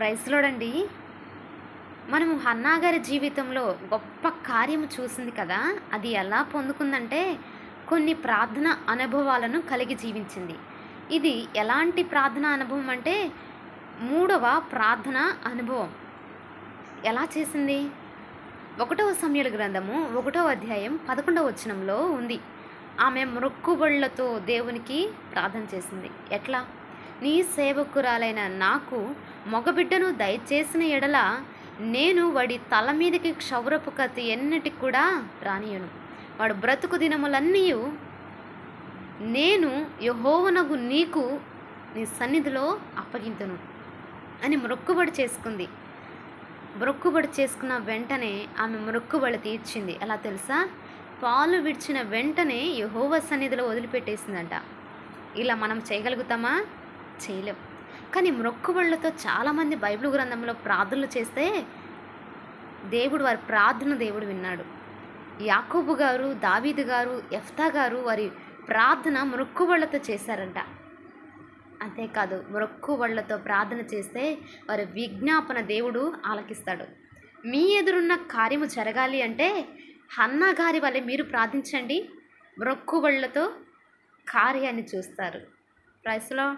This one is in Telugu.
ప్రైస్లోడండి మనము హన్నా గారి జీవితంలో గొప్ప కార్యము చూసింది కదా అది ఎలా పొందుకుందంటే కొన్ని ప్రార్థన అనుభవాలను కలిగి జీవించింది. ఇది ఎలాంటి ప్రార్థన అనుభవం అంటే మూడవ ప్రార్థన అనుభవం. ఎలా చేసింది? ఒకటవ సమయాల గ్రంథము ఒకటవ అధ్యాయం పదకొండవ వచనంలో ఉంది. ఆమె మొక్కుబళ్ళతో దేవునికి ప్రార్థన చేసింది. ఎట్లా? నీ సేవకురాలైన నాకు మగబిడ్డను దయచేసిన ఎడల నేను వాడి తల మీదకి క్షౌరపు కత్తి ఎన్నటికి కూడా రానియను వాడు బ్రతుకు దినములన్నీ నేను యహోవనగు నీకు నీ సన్నిధిలో అప్పగింతును అని మొక్కుబడి చేసుకుంది. మొక్కుబడి చేసుకున్న వెంటనే ఆమె మొక్కుబడి తీర్చింది. ఎలా తెలుసా? పాలు విడిచిన వెంటనే యహోవ సన్నిధిలో వదిలిపెట్టేసిందంట. ఇలా మనం చేయగలుగుతామా? చేయలేం. కానీ మొక్కుబళ్ళతో చాలామంది బైబిల్ గ్రంథంలో ప్రార్థనలు చేస్తే దేవుడు వారి ప్రార్థన దేవుడు విన్నాడు. యాకోబు గారు దావీదు గారు ఎఫ్తా గారు వారి ప్రార్థన మొక్కుబళ్ళతో చేశారంట. అంతేకాదు మొక్కుబళ్ళతో ప్రార్థన చేస్తే వారి విజ్ఞాపన దేవుడు ఆలకిస్తాడు. మీ ఎదురున్న కార్యము జరగాలి అంటే హన్నా గారి వల్లే మీరు ప్రార్థించండి. మొక్కుబళ్ళతో కార్యాన్ని చూస్తారు. ప్రైస్లో